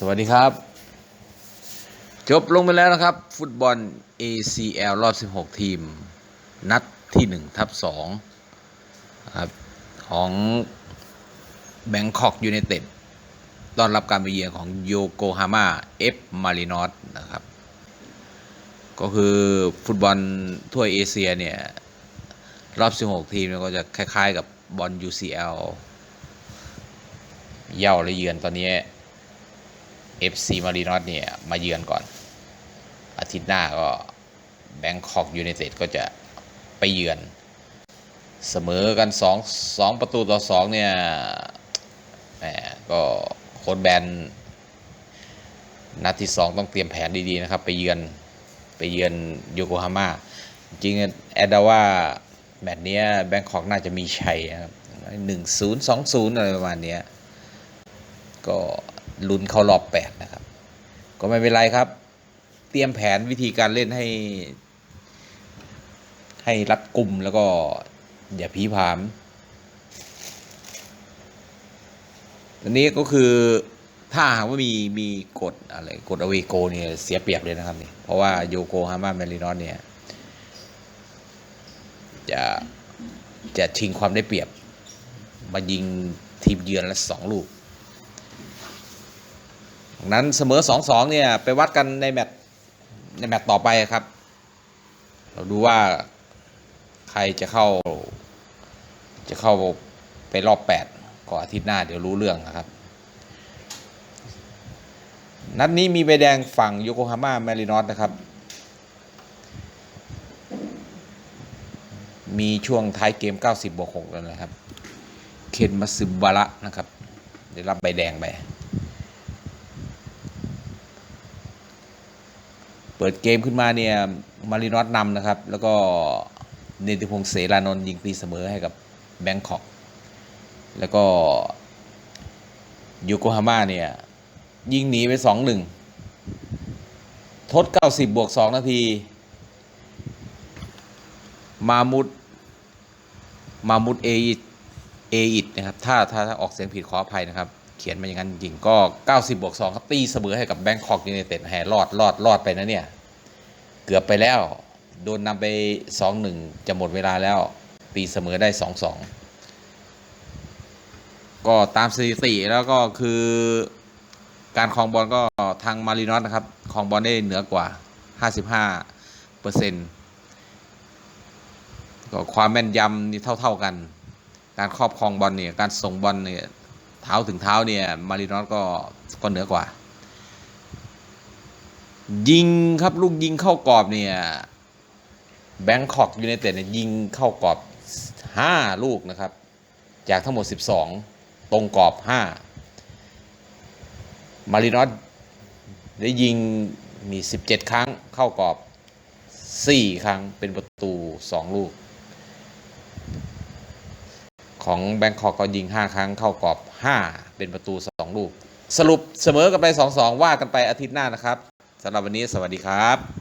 สวัสดีครับ จบลงไปแล้วนะครับ ฟุตบอล ACL รอบ 16 ทีม นัดที่ 1 ทับ2ครับของแบงคอกยู n นเต็ดต้อนรับการไปเยือนของโยโกฮาม่าเอฟมารินอสนะครับ ก็คือฟุตบอลถ้วยเอเชียเนี่ย รอบ 16 ทีมก็จะคล้าย ๆ กับบอล UCL เย่าและเยือนตอนนี้ FC มารีนอสเนี่ย มาเยือนก่อน อาทิตย์หน้าก็แบงคอกยู n นเต็ดก็จะไปเยือน เสมอกัน 2 2 ประตูต่อ 2 เนี่ยแหมก็โค้ดแบนนัดที่ 2 ต้องเตรียมแผนดี ๆ นะครับ ไปเยือนไปเยือนโยโกฮาม่าจริงแอดดาว่าแมตช์นี้แบงคอกน่าจะมีชัยนะครับหนึ่งศูนย์สองศูนย์อะไรประมาณเนี้ยก็ ลุ้นเข้ารอบแปดนะครับ ก็ไม่เป็นไรครับ เตรียมแผนวิธีการเล่นให้ ให้รัดกลุ่มแล้วก็อย่าผีผามอันนี้ก็คือถ้าหากว่ามีมีกฎอะไรกฎอเวโกเนี่ยเสียเปรียบเลยนะครับนี่เพราะว่าโยโกฮาม่าเมรินอสเนี่ยจะจะชิงความได้เปรียบ มายิงทีมเยือนละสองลูก ดังนั้นเสมอสองสองเนี่ย ไปวัดกันในแมตช์ในแมตช์ต่อไปครับ เราดูว่าใครจะเข้า จะเข้าไปรอบแปดก็อาทิตย์หน้าเดี๋ยวรู้เรื่องนะครับ นัดนี้มีใบแดงฝั่งโยโกฮาม่าแมรินอสนะครับ มีช่วงท้ายเกม 90บวก6แล้วนะครับ เคนมาซึบาระนะครับ ได้รับใบแดงไป เปิดเกมขึ้นมาเนี่ยมารินอสนำนะครับ แล้วก็เนติพงศ์เสรานนท์ยิงตีเสมอให้กับแบงคอก แล้วก็โยโกฮาม่าเนี่ยยิงหนีไป 2-1 ทด 90 บวก 2 นาที มามุดมามุดเออิดเออิดนะครับ ถ้าถ้าถ้าออกเสียงผิดขออภัยนะครับ เขียนมาอย่างนั้นจริงก็ 90บวก2ครับตีเสมอให้กับแบงคอกยู n นเต็ดแห่รอดรอดรอดไปนะเนี่ย เกือบไปแล้ว โดนนำไป 2-1 จะหมดเวลาแล้ว ตีเสมอได้ 2-2 ก็ตามสถิติแล้วก็คือการครองบอลก็ทางมารินอสนะครับครองบอลได้เหนือกว่า 55เปอร์เซ็นต์ก็ความแม่นยำนี่เท่า ๆกัน การครอบครองบอลเนี่ยการส่งบอลเนี่ย เท้าถึงเท้าเนี่ยมารินอสก็ก็เหนือกว่า ยิงครับลูกยิงเข้ากรอบเนี่ยแบงคอกยูไนเต็ดเนี่ยยิงเข้ากรอบ 5 ลูกนะครับ จากทั้งหมด 12 ตรงกรอบ 5 มารินอสได้ยิงมี 17 ครั้งเข้ากรอบ 4 ครั้งเป็นประตู 2 ลูก ของแบงคอกก็ยิง 5 ครั้งเข้ากรอบ 5 เป็นประตู 2 ลูก สรุปเสมอกันไป 2-2 ว่ากันไปอาทิตย์หน้านะครับสำหรับวันนี้สวัสดีครับ